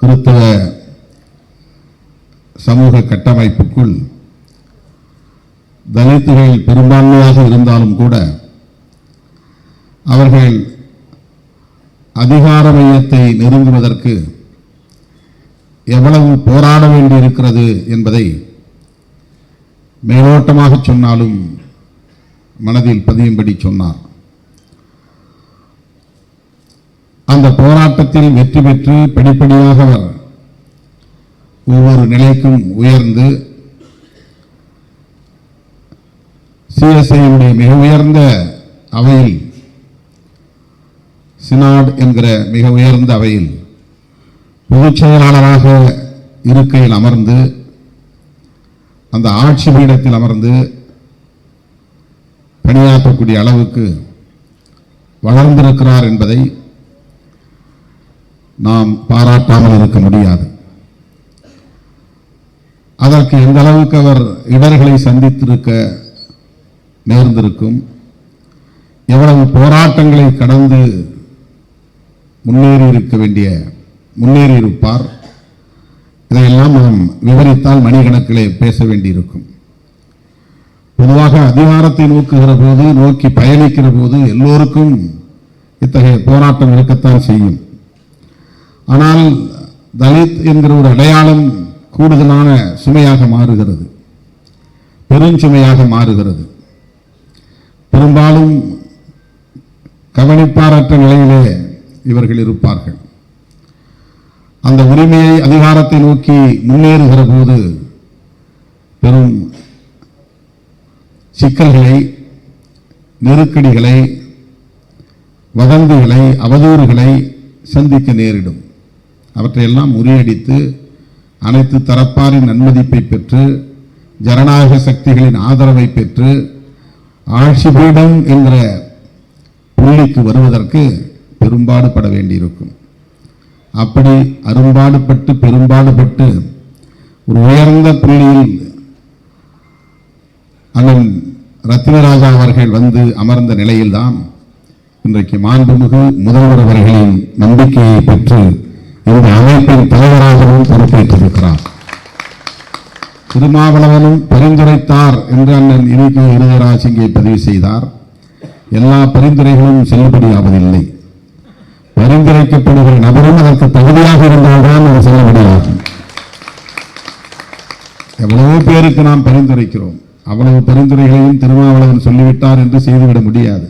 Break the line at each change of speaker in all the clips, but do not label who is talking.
கிறிஸ்தவ சமூக கட்டமைப்புக்குள் தலித்துகள் பெரும்பான்மையாக இருந்தாலும் கூட அவர்கள் அதிகார மையத்தை நெருங்குவதற்கு எவ்வளவு போராட வேண்டியிருக்கிறது என்பதை மேலோட்டமாக சொன்னாலும் மனதில் பதியும்படி சொன்னார். அந்த போராட்டத்தில் வெற்றி பெற்று படிப்படியாக அவர் ஒவ்வொரு நிலைக்கும் உயர்ந்து சிஎஸ்ஐயுடைய மிக உயர்ந்த அவையில் சினாட் என்கிற மிக உயர்ந்த அவையில் பொதுச் செயலாளராக இருக்கையில் அமர்ந்து அந்த ஆட்சி பீடத்தில் அமர்ந்து பணியாற்றக்கூடிய அளவுக்கு வளர்ந்திருக்கிறார் என்பதை நாம் பாராட்டாமல் இருக்க முடியாது. அதற்கு எந்த அளவுக்கு அவர் இடர்களை சந்தித்திருக்க நேர்ந்திருக்கும் எவ்வளவு போராட்டங்களை கடந்து முன்னேறி இருக்க வேண்டிய முன்னேறி இருப்பார் இதையெல்லாம் நாம் விவரித்தால் மணிக்கணக்கிலே பேச வேண்டியிருக்கும். பொதுவாக அதிகாரத்தை நோக்குகிற போது நோக்கி பயணிக்கிற போது எல்லோருக்கும் இத்தகைய போராட்டம் இருக்கத்தான் செய்யும். ஆனால் தலித் என்கிற ஒரு அடையாளம் கூடுதலான சுமையாக மாறுகிறது. பெருஞ்சுமையாக மாறுகிறது. பெரும்பாலும் கவனிப்பாரற்ற நிலையிலே இவர்கள் இருப்பார்கள். அந்த உரிமையை அதிகாரத்தை நோக்கி முன்னேறுகிற போது பெரும் சிக்கல்களை நெருக்கடிகளை வதந்திகளை அவதூறுகளை சந்திக்க நேரிடும். அவற்றையெல்லாம் முறியடித்து அனைத்து தரப்பாரின் நன்மதிப்பை பெற்று ஜனநாயக சக்திகளின் ஆதரவை பெற்று ஆட்சி பீடம் என்கிற புள்ளிக்கு வருவதற்கு பெரும்பாடுபட வேண்டியிருக்கும். அப்படி அரும்பாடுபட்டு பெரும்பாடுபட்டு ஒரு உயர்ந்த புள்ளியில் அண்ணன் ரத்தினராஜா அவர்கள் வந்து அமர்ந்த நிலையில்தான் இன்றைக்கு மாண்புமிகு முதல்வர் அவர்களின் நம்பிக்கையை பெற்று இந்த அமைப்பின் தலைவராகவும் பொறுப்பேற்றிருக்கிறார். திருமாவளவனும் பரிந்துரைத்தார் என்று அண்ணன் இனிக்கு இருதராஜ் இங்கே பதிவு செய்தார். எல்லா பரிந்துரைகளும் செல்லுபடியாவதில்லை. பரிந்துரைக்கப்படுகிற நபரும் அதற்கு தகுதியாக இருந்தால்தான் அது செல்லுபடியாகும். எவ்வளவோ பேருக்கு நாம் பரிந்துரைக்கிறோம். அவ்வளவு பரிந்துரைகளையும் திருமாவளவன் சொல்லிவிட்டார் என்று செய்துவிட முடியாது.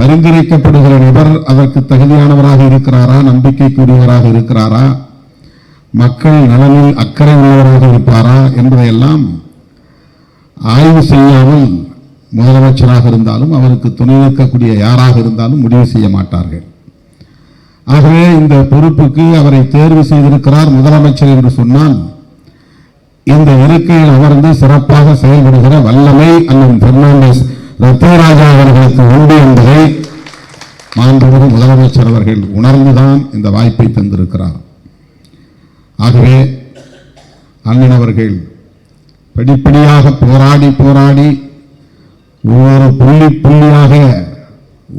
பரிந்துரைக்கப்படுகிற நபர் அதற்கு தகுதியானவராக இருக்கிறாரா? நம்பிக்கைக்குரியவராக இருக்கிறாரா? மக்கள் நலனில் அக்கறை உள்ளவராக இருப்பாரா? என்பதையெல்லாம் ஆய்வு செய்யாமல் முதலமைச்சராக இருந்தாலும் அவருக்கு துணை நிற்கக்கூடிய யாராக இருந்தாலும் முடிவு செய்ய மாட்டார்கள். ஆகவே இந்த பொறுப்புக்கு அவரை தேர்வு செய்திருக்கிறார் முதலமைச்சர் என்று சொன்னால் இந்த இருக்கையில் அமர்ந்து சிறப்பாக செயல்படுகிற வல்லமை அண்ணன் பெர்னாண்டஸ் ரத்னராஜா அவர்களுக்கு உண்டு என்பதை மாண்புமிகு முதலமைச்சர் அவர்கள் உணர்ந்துதான் இந்த வாய்ப்பை தந்திருக்கிறார். ஆகவே அண்ணன் அவர்கள் படிப்படியாக போராடி போராடி ஒவ்வொரு புள்ளி புள்ளியாக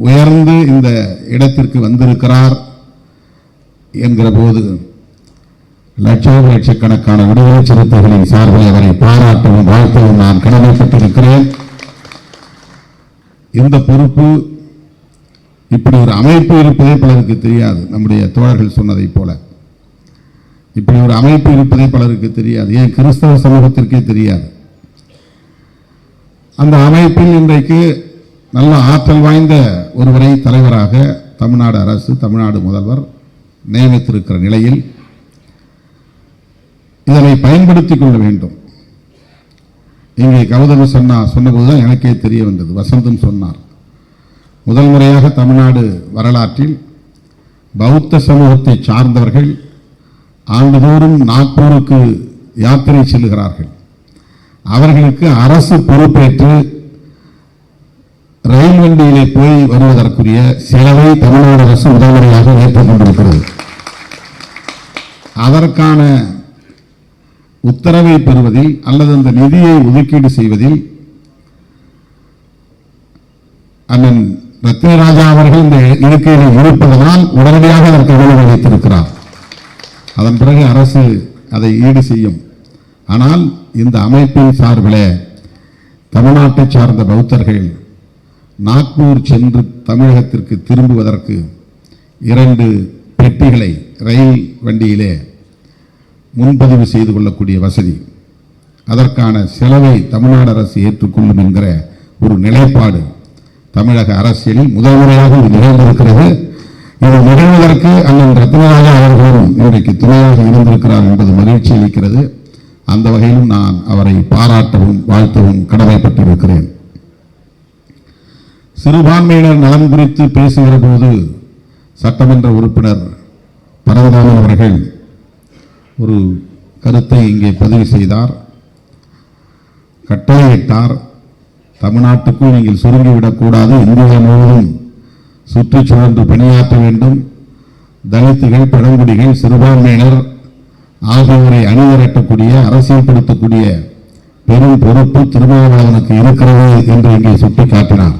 உயர்ந்து இந்த இடத்திற்கு வந்திருக்கிறார் என்கிற போது லட்சம் லட்சக்கணக்கான விடுதலை சிறுத்தைகளின் சார்பில் அவரை பாராட்டவும் வாழ்த்தவும் நான் கடமைப்பட்டிருக்கிறேன். இந்த பொறுப்பு இப்படி ஒரு அமைப்பு இருப்பதே பலருக்கு தெரியாது. நம்முடைய தோழர்கள் சொன்னதைப் போல. இப்படி ஒரு அமைப்பு இருப்பதே பலருக்கு தெரியாது. ஏன்? கிறிஸ்தவ சமூகத்திற்கே தெரியாது. அந்த அமைப்பில் இன்றைக்கு நல்ல ஆற்றல் வாய்ந்த ஒருவரை தலைவராக தமிழ்நாடு அரசு தமிழ்நாடு முதல்வர் நியமித்திருக்கிற நிலையில் இதனை பயன்படுத்திக் கொள்ள வேண்டும். இங்கே கௌதம சொன்னா சொன்னபோதுதான் எனக்கே தெரிய வந்தது. வசந்தன் சொன்னார். முதல் முறையாக தமிழ்நாடு வரலாற்றில் பௌத்த சமூகத்தை சார்ந்தவர்கள் ஆண்டுதோறும் நாக்பூருக்கு யாத்திரை செல்கிறார்கள். அவர்களுக்கு அரசு பொறுப்பேற்று ரயில் வண்டியிலே போய் வருவதற்குரிய செலவை தமிழ்நாடு அரசு முதல் முறையாக ஏற்றுக்கொண்டிருக்கிறது. அதற்கான உத்தரவை பெறுவதில் அல்லது அந்த நிதியை ஒதுக்கீடு செய்வதில் அண்ணன் ரத்னராஜா அவர்கள் இந்த இருக்கையில் இருப்பதனால் உடனடியாக அதற்கு உணவு வைத்திருக்கிறார். அதன் பிறகு அரசு அதை ஈடு செய்யும். ஆனால் இந்த அமைப்பின் சார்பில் தமிழ்நாட்டை சார்ந்த பௌத்தர்கள் நாக்பூர் சென்று தமிழகத்திற்கு திரும்புவதற்கு இரண்டு பெட்டிகளை ரயில் வண்டியிலே முன்பதிவு செய்து கொள்ளக்கூடிய வசதி. அதற்கான செலவை தமிழ்நாடு அரசு ஏற்றுக்கொள்ளும் என்கிற ஒரு நிலைப்பாடு தமிழக அரசியலில் முதல் முறையாக இது நிகழ்ந்திருக்கிறது. இது நிகழ்வதற்கு அண்ணன் ரத்னராஜா அவர்களும் இன்றைக்கு துணையாக இருந்திருக்கிறார் என்பது மகிழ்ச்சி அளிக்கிறது. அந்த வகையிலும் நான் அவரை பாராட்டவும் வாழ்த்தவும் கடமைப்பட்டிருக்கிறேன். சிறுபான்மையினர் நலன் குறித்து பேசுகிற போது சட்டமன்ற உறுப்பினர் பரவதாமன் அவர்கள் ஒரு கருத்தை இங்கே பதிவு செய்தார். கட்டளையிட்டார். தமிழ்நாட்டுக்குள் நீங்கள் சுருங்கிவிடக்கூடாது இந்தியா முழுவதும் சுற்றி சுழன்று பணியாற்ற வேண்டும். தலித்துகள் பழங்குடிகள் சிறுபான்மையினர் ஆகியோரை அணிதிரட்டக்கூடிய அரசியல்படுத்தக்கூடிய பெரும் பொறுப்பு திருமாவளவனுக்கு இருக்கிறது என்று இங்கே சுட்டிக்காட்டினார்.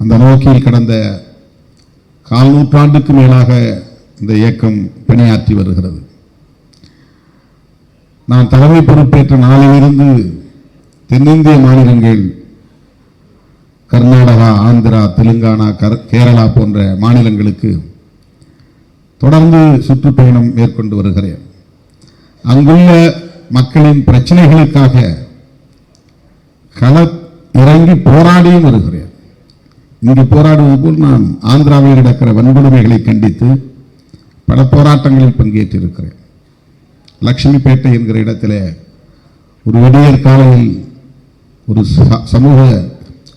அந்த நோக்கில் கடந்த கால் நூற்றாண்டுக்கு மேலாக இந்த இயக்கம் பணியாற்றி வருகிறது. நான் தலைமை பொறுப்பேற்ற நாளிலிருந்து தென்னிந்திய மாநிலங்கள் கர்நாடகா ஆந்திரா தெலுங்கானா கர் கேரளா போன்ற மாநிலங்களுக்கு தொடர்ந்து சுற்றுப்பயணம் மேற்கொண்டு வருகிறேன். அங்குள்ள மக்களின் பிரச்சனைகளுக்காக கள இறங்கி போராடியும் வருகிறேன். இங்கு போராடுவது போல் நான் ஆந்திராவில் நடக்கிற வன்கொடுமைகளை கண்டித்து பல போராட்டங்களில் பங்கேற்றிருக்கிறேன். லட்சுமிபேட்டை என்கிற இடத்துல ஒரு விடியற் காலையில் ஒரு ச- சமூக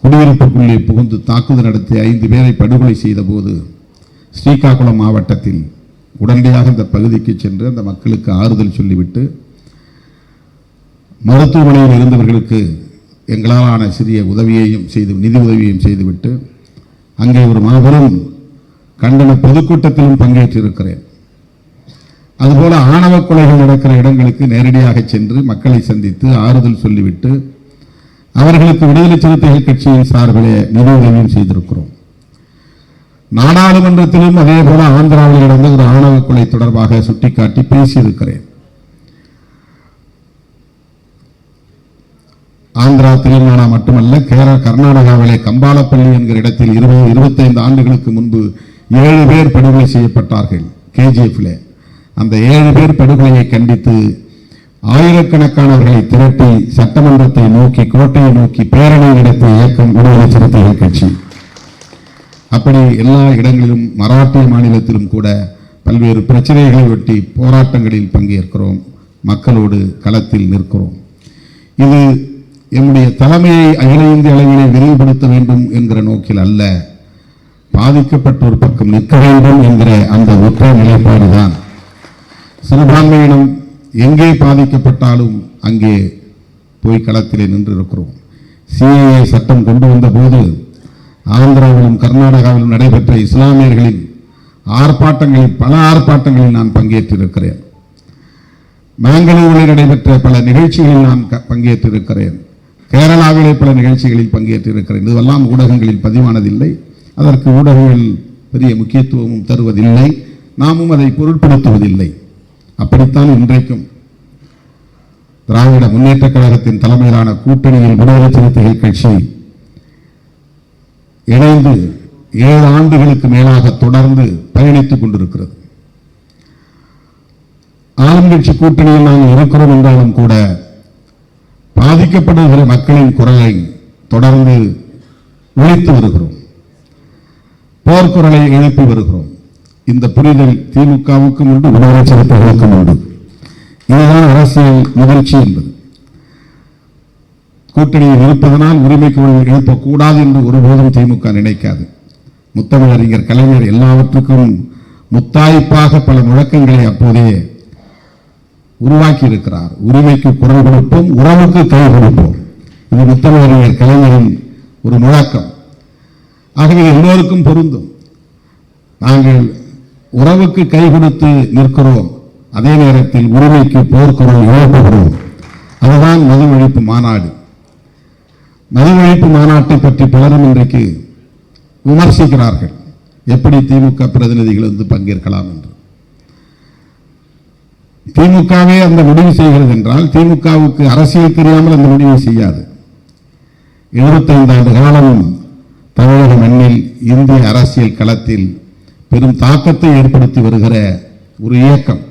குடியிருப்புக்குள்ளே புகுந்து தாக்குதல் நடத்தி ஐந்து பேரை படுகொலை செய்த போது ஸ்ரீகாகுளம் மாவட்டத்தில் உடனடியாக இந்த பகுதிக்கு சென்று அந்த மக்களுக்கு ஆறுதல் சொல்லிவிட்டு மருத்துவமனையில் இருந்தவர்களுக்கு எங்களாலான சிறிய உதவியையும் செய்து நிதி உதவியையும் செய்துவிட்டு அங்கே ஒரு மாபெரும் கண்டன பொதுக்கூட்டத்திலும் பங்கேற்றிருக்கிறேன். அதுபோல ஆணவ கொலைகள் நடக்கிற இடங்களுக்கு நேரடியாக சென்று மக்களை சந்தித்து ஆறுதல் சொல்லிவிட்டு அவர்களுக்கு விடுதலை சிறுத்தைகள் கட்சியின் சார்பிலே நிதி உதவியும் செய்திருக்கிறோம். நாடாளுமன்றத்திலும் அதே போல ஆந்திராவில் நடந்த ஒரு ஆணவ கொலை தொடர்பாக சுட்டிக்காட்டி பேசியிருக்கிறேன். ஆந்திரா தெலுங்கானா மட்டுமல்ல கேரள கர்நாடகாவிலே கம்பாலப்பள்ளி என்கிற இடத்தில் இருபது இருபத்தைந்து ஆண்டுகளுக்கு முன்பு ஏழு பேர் படுகொலை செய்யப்பட்டார்கள் கேஜிஎஃப்ல. அந்த ஏழு பேர் படுகொலையை கண்டித்து ஆயிரக்கணக்கானவர்களை திரட்டி சட்டமன்றத்தை நோக்கி கோட்டையை நோக்கி பேரணி நடத்திய இயக்கம் விடுதலை சிறுத்தைகள் கட்சி. அப்படி எல்லா இடங்களிலும் மராட்டிய மாநிலத்திலும் கூட பல்வேறு பிரச்சனைகளை ஒட்டி போராட்டங்களில் பங்கேற்கிறோம். மக்களோடு களத்தில் நிற்கிறோம். இது எம்முடைய தலைமையை அகில இந்திய அளவிலே விரிவுபடுத்த வேண்டும் என்கிற நோக்கில் அல்ல. பாதிக்கப்பட்டோர் பக்கம் நிற்க வேண்டும் என்கிற அந்த ஒற்றை நிலைப்பாடுதான். சிறுபான்மையினம் எங்கே பாதிக்கப்பட்டாலும் அங்கே போய் களத்திலே நின்றிருக்கிறோம். சிஏஏ சட்டம் கொண்டு வந்த போது ஆந்திராவிலும் கர்நாடகாவிலும் நடைபெற்ற இஸ்லாமியர்களின் ஆர்ப்பாட்டங்களில் பல ஆர்ப்பாட்டங்களில் நான் பங்கேற்றிருக்கிறேன். மேங்களூரில் நடைபெற்ற பல நிகழ்ச்சிகளில் நான் பங்கேற்றிருக்கிறேன். கேரளாவிலே பல நிகழ்ச்சிகளில் பங்கேற்றிருக்கிறேன். இதுவெல்லாம் ஊடகங்களில் பதிவானதில்லை. அதற்கு ஊடகங்கள் பெரிய முக்கியத்துவமும் தருவதில்லை. நாமும் அதை பொருட்படுத்துவதில்லை. அப்படித்தான் இன்றைக்கும் திராவிட முன்னேற்றக் கழகத்தின் தலைமையிலான கூட்டணியில் விடுதலை சிறுத்தைகள் கட்சி இணைந்து ஏழு ஆண்டுகளுக்கு மேலாக தொடர்ந்து பயணித்துக் கொண்டிருக்கிறது. ஆளுங்கட்சி கூட்டணியில் நாங்கள் இருக்கிறோம் என்றாலும் கூட பாதிக்கப்படுகிற மக்களின் குரலை தொடர்ந்து ஒழித்து வருகிறோம். போர்க்குரலை எழுப்பி வருகிறோம். இந்த புரிதல் திமுகவுக்கும் உண்டு விடுதலை சிறுத்தைகளுக்கும் உண்டு. இதுதான் அரசியல் முதிர்ச்சி என்பது. கூட்டணியில் இருப்பதனால் உரிமை குரல் எழுப்பக்கூடாது என்று ஒருபோதும் திமுக நினைக்காது. முத்தமிழறிஞர் கலைஞர் எல்லாவற்றுக்கும் முத்தாய்ப்பாக பல முழக்கங்களை அப்போதே உருவாக்கி இருக்கிறார் உரிமைக்கு குரல் கொடுப்போம் உறவுக்கு கை கொடுப்போம். இது முத்தமிழறிஞர் கலைஞரின் ஒரு முழக்கம். ஆகவே எல்லோருக்கும் பொருந்தும். நாங்கள் உறவுக்கு கை கொடுத்து நிற்கிறோம். அதே நேரத்தில் உரிமைக்கு போர்க்குறோம் இழப்புகிறோம் அதுதான் மது ஒழிப்பு மாநாடு. மது ஒழிப்பு மாநாட்டை பற்றி பலரும் இன்றைக்கு விமர்சிக்கிறார்கள். எப்படி திமுக பிரதிநிதிகள் வந்து பங்கேற்கலாம் என்று. திமுகவே அந்த முடிவு செய்கிறது என்றால் திமுகவுக்கு அரசியல் தெரியாமல் அந்த முடிவை செய்யாது. 75 ஆண்டு காலம் தமிழக மண்ணில் இந்திய அரசியல் களத்தில் பெரும் தாக்கத்தை ஏற்படுத்தி வருகிற ஒரு இயக்கம்.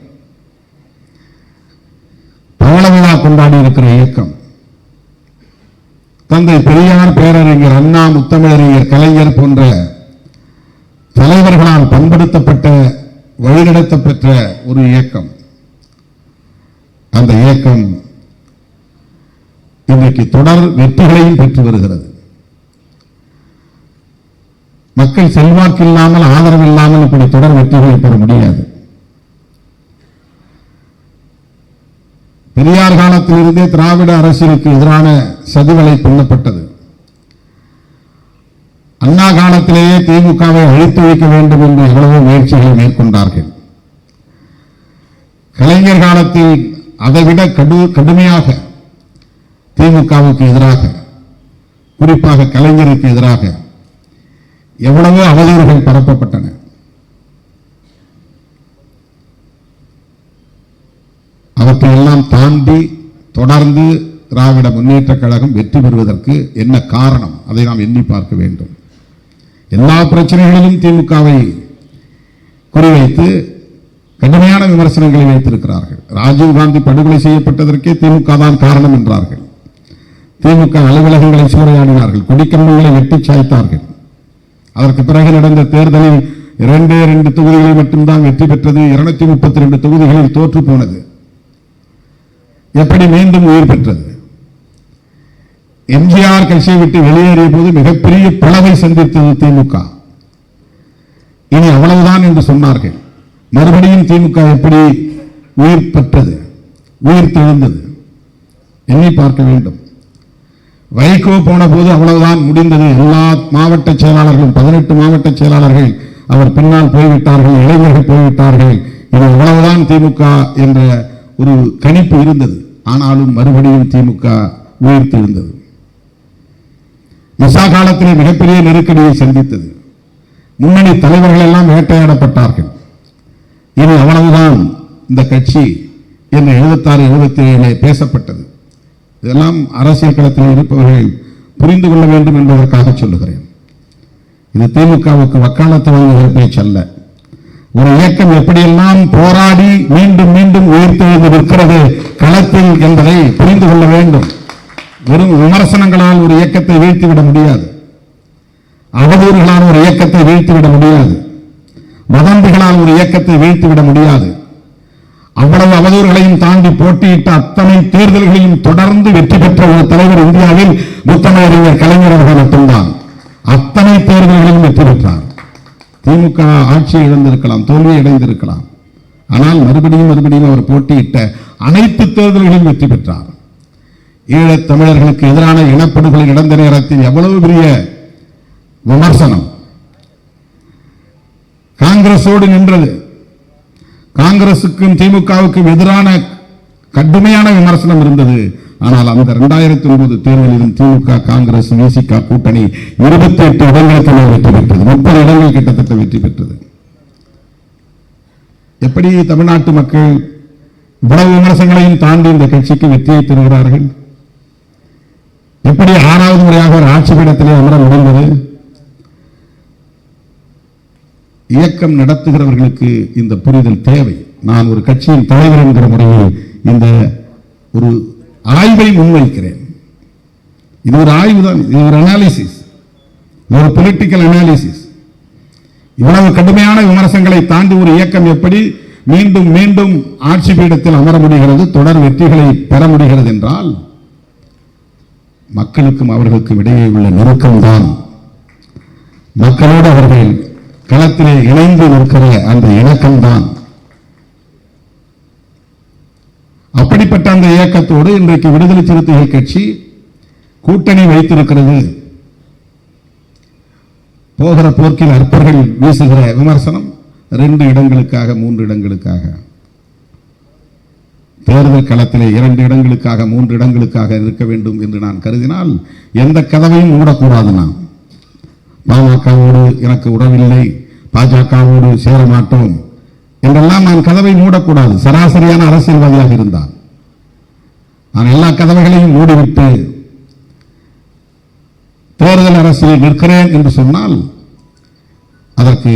பவள கொண்டாடி இருக்கிற இயக்கம். தந்தை பெரியார் பேரறிஞர் அண்ணா முத்தமிழறிஞர் கலைஞர் போன்ற தலைவர்களால் பண்படுத்தப்பட்ட வழிநடத்தப்பெற்ற ஒரு இயக்கம். அந்த இயக்கம் இன்றைக்கு தொடர் வெற்றிகளையும் பெற்று வருகிறது. மக்கள் செல்வாக்கு இல்லாமல் ஆதரவு இல்லாமல் இப்படி தொடர் வெற்றிகளை பெற முடியாது. பெரியார் காலத்திலிருந்தே திராவிட அரசியலுக்கு எதிரான சதிவலை பின்னப்பட்டது அண்ணா காலத்திலேயே திமுகவை அழித்து வைக்க வேண்டும் என்று எவ்வளவோ முயற்சிகளை மேற்கொண்டார்கள். கலைஞர் காலத்தில் அதைவிட கடு கடுமையாக திமுகவுக்கு எதிராக குறிப்பாக கலைஞருக்கு எதிராக எவ்வளவோ அவதூறுகள் பரப்பப்பட்டன. அவற்றையெல்லாம் தாண்டி தொடர்ந்து திராவிட முன்னேற்ற கழகம் வெற்றி பெறுவதற்கு என்ன காரணம் அதை நாம் எண்ணி பார்க்க வேண்டும். எல்லா பிரச்சனைகளிலும் திமுகவை குறிவைத்து கடுமையான விமர்சனங்களை வைத்திருக்கிறார்கள். ராஜீவ் காந்தி படுகொலை செய்யப்பட்டதற்கே திமுக தான் காரணம் என்றார்கள். திமுக அலுவலகங்களை சூறையாடினார்கள். குடிக்கம்பங்களை வெட்டி சாய்த்தார்கள். அதற்கு பிறகு நடந்த தேர்தலில் இரண்டே இரண்டு தொகுதிகளில் மட்டும்தான் வெற்றி பெற்றது. இருநூத்தி முப்பத்தி ரெண்டு தொகுதிகளில் தோற்று போனது. எப்படி மீண்டும் உயிர் பெற்றது? எம்ஜிஆர் கட்சியை விட்டு வெளியேறிய போது மிகப்பெரிய பிளவை சந்தித்தது திமுக. இனி அவ்வளவுதான் என்று சொன்னார்கள். மறுபடியும் திமுக எப்படி உயிர் பெற்றது? உயிர் தெழுந்தது? எண்ணி பார்க்க வேண்டும். வைகோ போன போது அவ்வளவுதான் முடிந்தது. எல்லா மாவட்ட செயலாளர்களும் பதினெட்டு மாவட்ட செயலாளர்கள் அவர் பின்னால் போய்விட்டார்கள் இளைஞர்கள் போய்விட்டார்கள். இது அவ்வளவுதான் திமுக என்ற ஒரு கணிப்பு இருந்தது. ஆனாலும் மறுபடியும் திமுக உயிர் தெழுந்தது. மிசா காலத்திலே மிகப்பெரிய நெருக்கடியை சந்தித்தது. முன்னணி தலைவர்கள் எல்லாம் வேட்டையாடப்பட்டார்கள். இது அவ்வளவுதான் இந்த கட்சி என்று எழுபத்தாறு எழுபத்தி ஏழிலே பேசப்பட்டது. இதெல்லாம் அரசியல் களத்தில் இருப்பவர்கள் புரிந்து கொள்ள வேண்டும் என்பதற்காக சொல்லுகிறேன். இது திமுகவுக்கு வக்காலத்து வாங்குகிற பேச்சல்ல ஒரு இயக்கம் எப்படியெல்லாம் போராடி மீண்டும் மீண்டும் உயிர்த்தெழுந்து நிற்கிறது களத்தில் என்பதை புரிந்து கொள்ள வேண்டும். வெறும் விமர்சனங்களால் ஒரு இயக்கத்தை வீழ்த்திவிட முடியாது. அவதூறுகளால் ஒரு இயக்கத்தை வீழ்த்திவிட முடியாது. வதந்திகளால் ஒரு இயக்கத்தை வீழ்த்திவிட முடியாது. அவ்வளவு அவதூறுகளையும் தாண்டி போட்டியிட்ட அத்தனை தேர்தல்களையும் தொடர்ந்து வெற்றி பெற்ற ஒரு தலைவர் இந்தியாவில் முத்தமிழறிஞர் கலைஞர் அவர்கள் மட்டும்தான். அத்தனை தேர்தல்களையும் வெற்றி பெற்றார். திமுக ஆட்சி இழந்திருக்கலாம் தோல்வி இடைந்திருக்கலாம் ஆனால் மறுபடியும் மறுபடியும் அவர் போட்டியிட்ட அனைத்து தேர்தல்களிலும் வெற்றி பெற்றார். ஈழத் தமிழர்களுக்கு எதிரான இனப்படுகொலை இழந்த நேரத்தில் எவ்வளவு பெரிய விமர்சனம். காங்கிரஸோடு நின்றது. காங்கிரசுக்கும் திமுகவுக்கும் எதிரான கடுமையான விமர்சனம் இருந்தது. ஆனால் அந்த இரண்டாயிரத்தி ஒன்பது தேர்தலிலும் திமுக காங்கிரஸ் விசிக கூட்டணி இருபத்தி எட்டு இடங்களுக்கு வெற்றி பெற்றது. முப்பது இடங்கள் கிட்டத்தட்ட வெற்றி பெற்றது. எப்படி தமிழ்நாட்டு மக்கள் இவ்வளவு விமர்சனங்களையும் தாண்டி இந்த கட்சிக்கு வெற்றியை பெறுகிறார்கள்? எப்படி ஆறாவது முறையாக ஒரு ஆட்சி பீடத்திலே அமர முடிந்தது? இயக்கம் நடத்துகிறவர்களுக்கு இந்த புரிதல் தேவை. நான் ஒரு கட்சியின் தலைவர் என்கிற முறையில் இந்த ஒரு ஆய்வை முன்வைக்கிறேன். இது ஒரு ஆய்வு தான். இது ஒரு அனாலிசிஸ் இது ஒரு பொலிட்டிக்கல் அனாலிசிஸ் இவ்வளவு கடுமையான விமர்சனங்களை தாண்டி ஒரு இயக்கம் எப்படி மீண்டும் மீண்டும் ஆட்சி பீடத்தில் அமர முடிகிறது தொடர் வெற்றிகளை பெற முடிகிறது என்றால் மக்களுக்கும் அவர்களுக்கும் இடையே உள்ள நெருக்கம்தான். மக்களோடு அவர்கள் களத்திலே இணைந்து நிற்கிற அந்த இணக்கம்தான். அப்படிப்பட்ட அந்த இயக்கத்தோடு இன்றைக்கு விடுதலை சிறுத்தைகள் கட்சி கூட்டணி வைத்திருக்கிறது. போகிற போக்கில் அற்பர்கள் வீசுகிற விமர்சனம் ரெண்டு இடங்களுக்காக மூன்று இடங்களுக்காக. தேர்தல் களத்திலே இரண்டு இடங்களுக்காக மூன்று இடங்களுக்காக இருக்க வேண்டும் என்று நான் கருதினால் எந்த கதவையும் மூடக்கூடாது நான் பாமகவோடு எனக்கு உறவில்லை பாஜகவோடு சேர மாட்டோம் என்றெல்லாம் நான் கதவை மூடக்கூடாது சராசரியான அரசியல்வாதியாக இருந்தான் நான் எல்லா கதவைகளையும் மூடிவிட்டு தேர்தல் அரசியலில் நிற்கிறேன் என்று சொன்னால் அதற்கு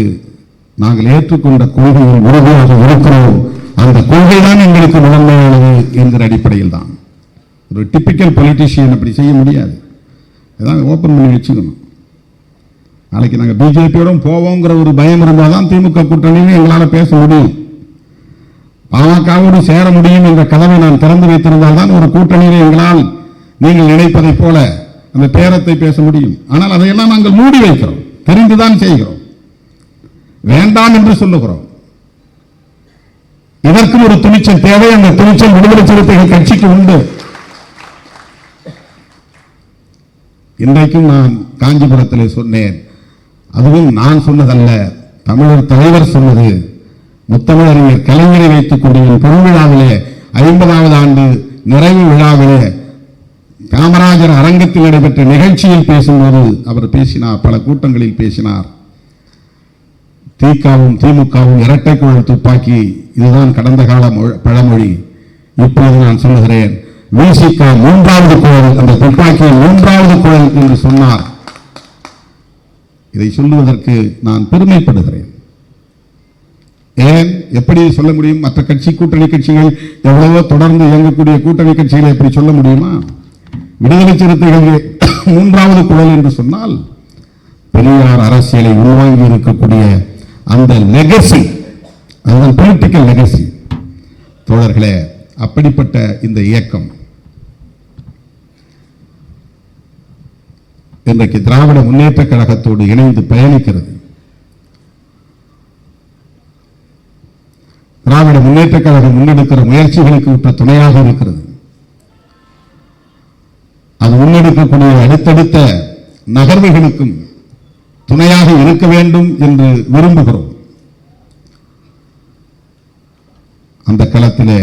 நாங்கள் ஏற்றுக்கொண்ட கொள்கையில் உறுதியாக இருக்கிறோம். அந்த கொள்கை தான் எங்களுக்கு முதன்மையானது என்கிற அடிப்படையில் தான் ஒரு டிப்பிக்கல் பொலிட்டீஷியன் அப்படி செய்ய முடியாது. அதான் ஓப்பன் பண்ணி வச்சுக்கணும். நாளைக்கு நாங்கள் பிஜேபியோட போவோங்கிற ஒரு பயம் இருந்தால் தான் திமுக கூட்டணின்னு எங்களால் பேச முடியும். பாமகவோடு சேர முடியும் என்ற கதவை நான் திறந்து வைத்திருந்தால் தான் ஒரு கூட்டணியில் எங்களால் நீங்கள் நினைப்பதைப் போல அந்த பேரத்தை பேச முடியும். ஆனால் அதையெல்லாம் நாங்கள் மூடி வைக்கிறோம். தெரிந்துதான் செய்கிறோம். வேண்டாம் என்று சொல்லுகிறோம். இதற்கும் ஒரு துணிச்சல் தேவை. அந்த துணிச்சல் விடுதலை சிறுத்தைகள் கட்சிக்கு உண்டு. இன்றைக்கும் நான் காஞ்சிபுரத்தில் சொன்னேன். அதுவும் நான் சொன்னதல்ல. தமிழர் தலைவர் சொன்னது. முத்தமிழறிஞர் கலைஞரை வைத்துக் கொண்டு பொன்விழாவிலே ஐம்பதாவது ஆண்டு நிறைவு விழாவிலே காமராஜர் அரங்கத்தில் நடைபெற்ற நிகழ்ச்சியில் பேசும்போது அவர் பேசினார் பல கூட்டங்களில் பேசினார். திகாவும் திமுகவும் இரட்டை குழல் துப்பாக்கி இதுதான் கடந்த கால மொழ- பழமொழி. இப்போது நான் சொல்லுகிறேன் விசிக மூன்றாவது குழல் அந்த துப்பாக்கியின் மூன்றாவது குழல் என்று சொன்னார். இதை சொல்லுவதற்கு நான் பெருமைப்படுகிறேன். ஏன்? எப்படி சொல்ல முடியும்? மற்ற கட்சி கூட்டணி கட்சிகள் எவ்வளவோ தொடர்ந்து இயங்கக்கூடிய கூட்டணி கட்சிகளை எப்படி சொல்ல முடியுமா? விடுதலை சிறுத்தைகள் மூன்றாவது குரல் என்று சொன்னால் பெரியார் அரசியலை உள்வாங்கி இருக்கக்கூடிய அந்த லெகசி அதுதான் பொலிட்டிக்கல் லெகசி தோழர்களே அப்படிப்பட்ட இந்த இயக்கம் இன்றைக்கு திராவிட முன்னேற்ற கழகத்தோடு இணைந்து பயணிக்கிறது. திராவிட முன்னேற்ற கழகம் முன்னெடுக்கிற முயற்சிகளுக்கு உற்ற துணையாக இருக்கிறது. அது முன்னெடுக்கக்கூடிய அடுத்தடுத்த நகர்வுகளுக்கும் துணையாக இருக்க வேண்டும் என்று விரும்புகிறோம். அந்த களத்திலே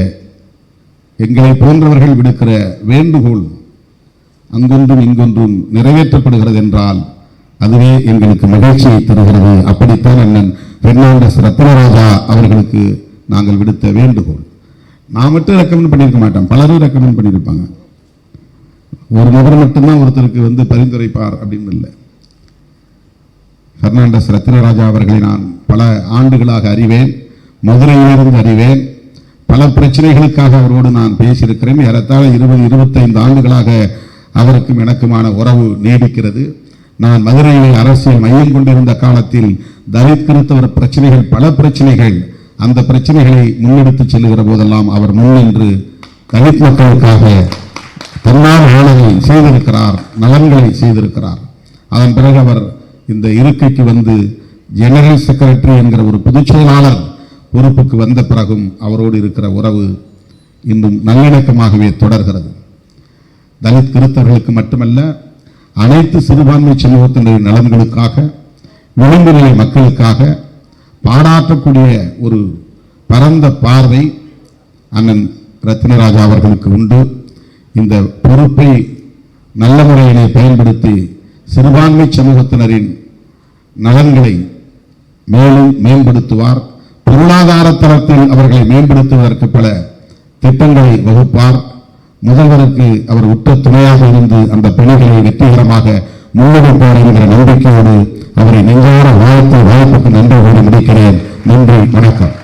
எங்களை போன்றவர்கள் விடுக்கிற வேண்டுகோள் அங்கொன்றும் இங்கொன்றும் நிறைவேற்றப்படுகிறது என்றால் அதுவே எங்களுக்கு மகிழ்ச்சியை தருகிறது. அப்படித்தான் அண்ணன் பெர்னாண்டஸ் ரத்னராஜா அவர்களுக்கு நாங்கள் விடுத்த வேண்டுகோள். நான் மட்டும் ரெக்கமெண்ட் பண்ணியிருக்க மாட்டேன். பலரும் ரெக்கமெண்ட் பண்ணியிருப்பாங்க. ஒரு நபர் மட்டும்தான் ஒருத்தருக்கு வந்து பரிந்துரைப்பார் அப்படின்னு இல்லை. பெர்னாண்டஸ் ரத்னராஜா அவர்களை நான் பல ஆண்டுகளாக அறிவேன் மதுரையிலிருந்து அறிவேன். பல பிரச்சனைகளுக்காக அவரோடு நான் பேசியிருக்கிறேன். ஏறத்தாழ இருபது இருபத்தைந்து ஆண்டுகளாக அவருக்கும் எனக்குமான உறவு நீடிக்கிறது. நான் மதுரையிலே அரசியல் மையம் கொண்டிருந்த காலத்தில் தலித் கிறிஸ்தவர் பிரச்சனைகள் பல பிரச்சனைகள் அந்த பிரச்சனைகளை முன்னெடுத்து செல்லுகிற போதெல்லாம் அவர் முன்னின்று தலித் மக்களுக்காக தன்னால் ஆளுகை செய்திருக்கிறார் நலன்களை செய்திருக்கிறார். அதன் பிறகு அவர் இந்த இருக்கைக்கு வந்து ஜெனரல் செக்ரட்டரி என்கிற ஒரு பொதுச் செயலாளர் பொறுப்புக்கு வந்த பிறகும் அவரோடு இருக்கிற உறவு இன்னும் நல்லிணக்கமாகவே தொடர்கிறது. தலித் கிறிஸ்தவர்களுக்கு மட்டுமல்ல அனைத்து சிறுபான்மை சமூகத்தினரின் நலன்களுக்காக விளிம்பு நிலை மக்களுக்காக பாராட்டக்கூடிய ஒரு பரந்த பார்வை அண்ணன் ரத்னராஜா அவர்களுக்கு உண்டு. இந்த பொறுப்பை நல்ல முறையிலே பயன்படுத்தி சிறுபான்மை சமூகத்தினரின் நலன்களை மேலும் மேம்படுத்துவார். பொருளாதார தரத்தில் அவர்களை மேம்படுத்துவதற்கு பல திட்டங்களை வகுப்பார். முதல்வருக்கு அவர் உற்ற துணையாக இருந்து அந்த பணிகளை வெற்றிகரமாக முன்னெடுப்பார் என்கிற நம்பிக்கையோடு அவரை நெஞ்சார வாழ்த்து வாய்ப்புக்கு நன்றி கூறி முடிக்கிறேன். நன்றி வணக்கம்.